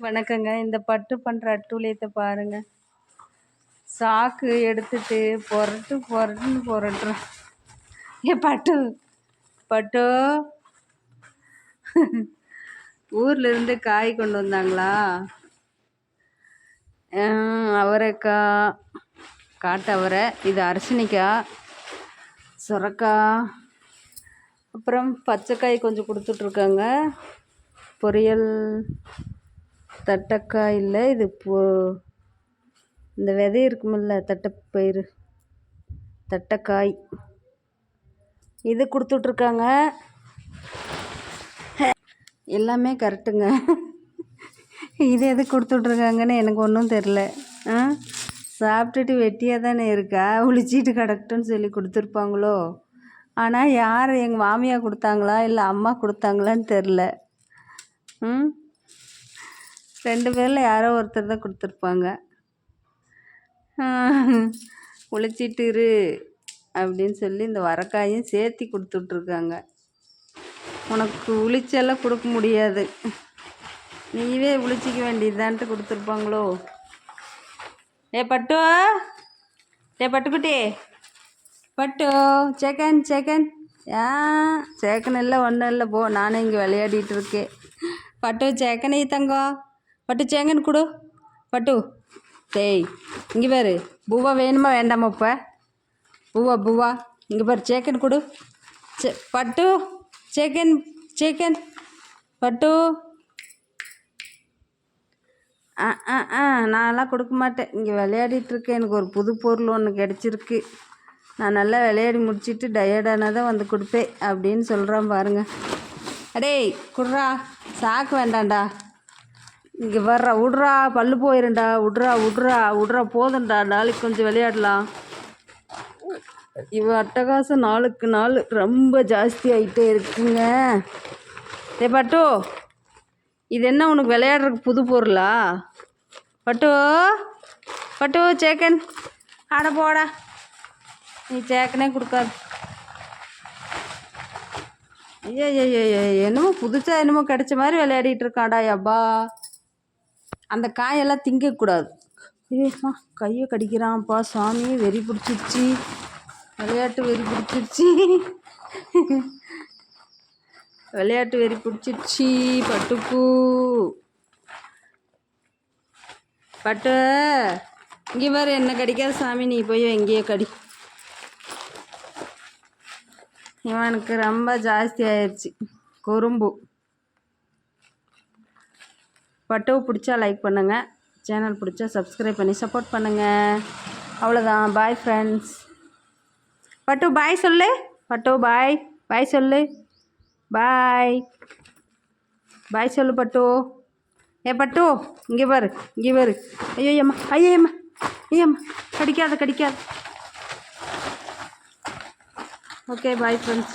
வணக்கங்க. இந்த பட்டு பண்ணுற அட்டூழியத்தை பாருங்க. சாக்கு எடுத்துட்டு புரட்டு புரட்டுன்னு புரட்டுறோம் ஏ பட்டு பட்டு. ஊர்லேருந்து காய் கொண்டு வந்தாங்களா? அவரைக்காய் காட்டவரை இது அரசினிக்காய் சுரக்காய் அப்புறம் பச்சைக்காய் கொஞ்சம் கொடுத்துட்ருக்காங்க. பொரியல். தட்டக்காய் இல்லை இது போ இந்த விதை இருக்குமில்ல தட்டைப்பயிறு தட்டைக்காய். இது கொடுத்துட்ருக்காங்க. எல்லாமே கரெக்டுங்க. இது எது கொடுத்துட்ருக்காங்கன்னு எனக்கு ஒன்றும் தெரில. ஆ? சாப்பிட்டுட்டு வெட்டியாக தானே இருக்கா? ஒழிச்சிட்டு கிடக்கட்டுன்னு சொல்லி கொடுத்துருப்பாங்களோ? ஆனால் யார் எங்கள் மாமியார் கொடுத்தாங்களா? இல்லை அம்மா கொடுத்தாங்களான்னு தெரில. ம்? ரெண்டு பேரில் யாரோ ஒருத்தர் தான் கொடுத்துருப்பாங்க. உழைச்சிட்டு இரு அப்படின்னு சொல்லி இந்த வரக்காயும் சேர்த்தி கொடுத்துட்ருக்காங்க. உனக்கு உளிச்செல்லாம் கொடுக்க முடியாது. நீவே உளிச்சிக்க வேண்டியதுதான்ட்டு கொடுத்துருப்பாங்களோ? ஏ பட்டு. ஏ பட்டுக்குட்டி பட்டு. சேக்கன் சேக்கன் ஆ சேக்கன் இல்லை ஒன்றும் இல்லை. போ நானும் இங்கே விளையாடிட்டு இருக்கேன். பட்டு சேக்கனே தங்கம். பட்டு சேங்கன் கொடு. பட்டு. டேய் இங்கே பாரு. பூவா வேணுமா வேண்டாமா இப்போ? பூவா பூவா. இங்கே பாரு சேக்கன் கொடு. சே பட்டு. சேக்கன் சேக்கன். பட்டு. ஆ ஆ ஆ நான்லாம் கொடுக்க மாட்டேன். இங்கே விளையாடிட்டுருக்கேன். எனக்கு ஒரு புது பொருள் ஒன்று கிடச்சிருக்கு. நான் நல்லா விளையாடி முடிச்சுட்டு டயர்டானால் தான் வந்து கொடுப்பேன் அப்படின்னு சொல்கிறான் பாருங்கள் அடேய் குட்ரா சாக்கு வேண்டாம்டா. இங்கே வர்றா விட்றா பல்லு போயிருண்டா விட்றா விட்றா விட்றா போதும்டா நாளைக்கு கொஞ்சம் விளையாடலாம். இவ அட்டகாசம் நாளுக்கு நாள் ரொம்ப ஜாஸ்தி ஆகிட்டே இருக்குங்க. ஏ பட்டு இது என்ன உனக்கு விளையாடுறதுக்கு புது பொருளா? பட்டு பட்டு சேக்கன். ஆட போடா. நீ சேக்கனே கொடுக்காது. ஐயோ ஐயோ என்னமோ புதுசாக என்னமோ கிடைச்ச மாதிரி விளையாடிட்டு இருக்காடா அப்பா அந்த காயெல்லாம் திங்கக்கூடாது. ஏம்மா கையை கடிக்கிறான்ப்பா சாமி வெறி பிடிச்சிருச்சு. விளையாட்டு வெறி பிடிச்சிருச்சி. விளையாட்டு வெறி பிடிச்சிருச்சி பட்டுப்பூ பட்டு இங்கே பாரு என்ன கடிக்காத சாமி நீ போய் எங்கேயோ கடி. இவனுக்கு ரொம்ப ஜாஸ்தி ஆயிடுச்சு குறும்பு. பட்டுவை பிடிச்சா லைக் பண்ணுங்கள் சேனல் பிடிச்சா சப்ஸ்கிரைப் பண்ணி சப்போர்ட் பண்ணுங்கள் அவ்வளோதான் பாய் ஃப்ரெண்ட்ஸ் பட்டு பாய் சொல்லு. பட்டு பாய் பாய் சொல்லு. பாய் பாய் சொல்லு பட்டு. ஏ பட்டு இங்கே பாரு. இங்கே பாரு. ஐயோ ஐயம்மா ஐயோ ஐயம்மா ஐயம்மா கடிக்காத கடிக்காத. Okay bye friends